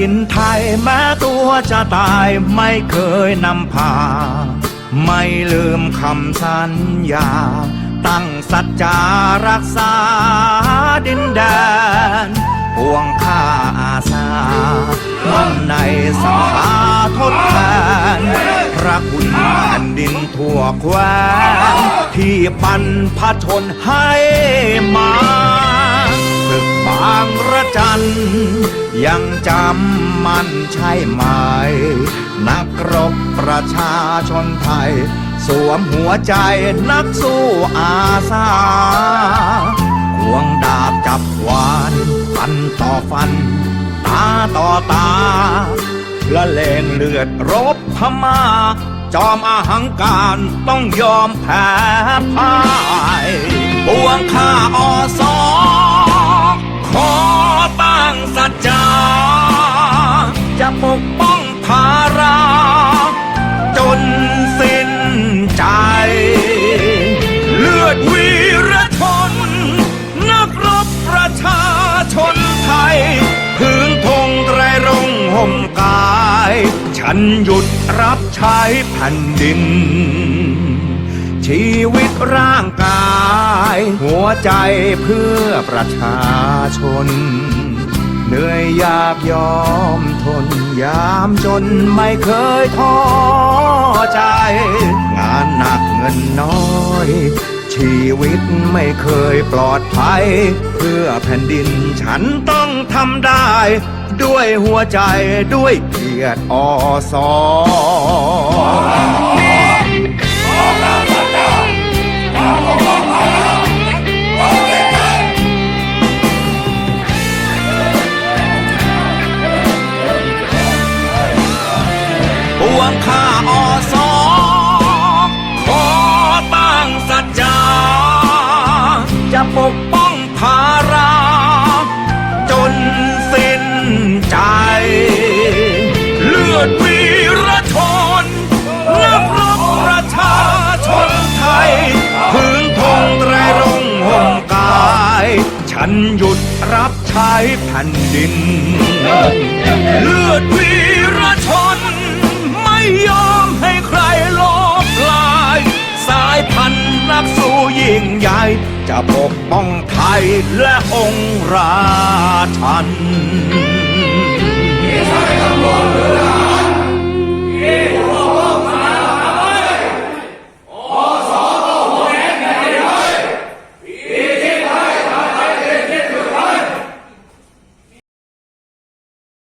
ดินไทยแม้ตัวจะตายไม่เคยนำพา ไม่ลืมคำสัญญา ตั้งสัจจารักษาดินแดนปวงข้าอาสามั่นในสังฆาทดแทนพระคุณแผ่นดินทั่วแคว้นที่ปันพชนให้มา ศึกบางระจัน ยังจำมันใช่ไหม นักรบประชาชนไทย สวมหัวใจนักสู้อาสาควงดาบจับวานฟันต่อฟัน ตาต่อตา ละเลงเลือดรบพม่าจอมอาหังการต้องยอมแพ้พ่ายปวงข้า ฉันหยุดรับใช้แผ่นดิน ชีวิตร่างกาย หัวใจเพื่อประชาชน เหนื่อยยากยอมทนยามจนไม่เคยท้อใจ งานหนักเงินน้อยชีวิตไม่เคยปลอดภัย เพื่อแผ่นดินฉันต้องทำได้ ด้วยหัวใจด้วยเกียรติอสอปวงข้าอสอขอตั้งสัจจาจะปก หยุดรับใช้แผ่นดิน เลือดวีรชน ไม่ยอมให้ใครลบลาย สายพันธุ์นักสู้ยิ่งใหญ่ จะปกป้องไทยและองค์ราชันที่ใช้คำว่าเรือ